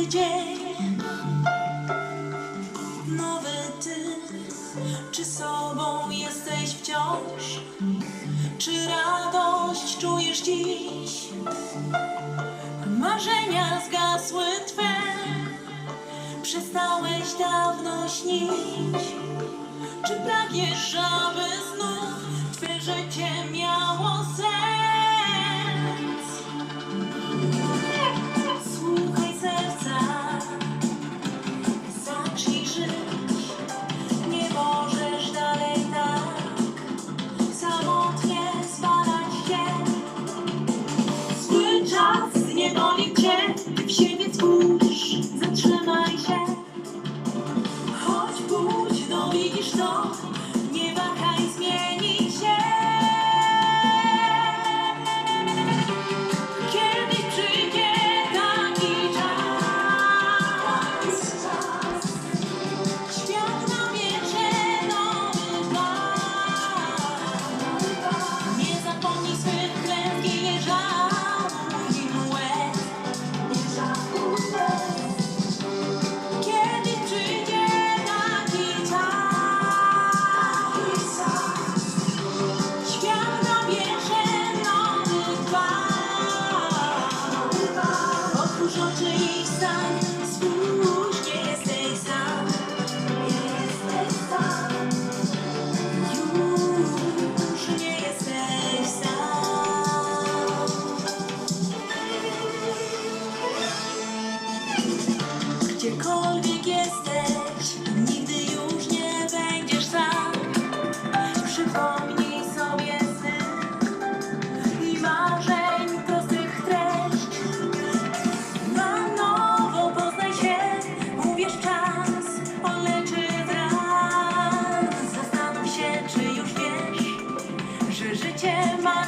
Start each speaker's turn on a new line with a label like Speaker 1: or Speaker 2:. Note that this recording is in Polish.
Speaker 1: Nowy dzień, nowy ty. Czy sobą jesteś wciąż? Czy radość czujesz dziś? Marzenia zgasły twe, przestałeś dawno śnić. Czy pragniesz, aby widzisz Gdziekolwiek jesteś, nigdy już nie będziesz sam. Przypomnij sobie sny i marzeń prostych treść. Na nowo poznaj się, uwierz czas, on leczy wraz. Zastanów się, czy już wiesz, że życie ma.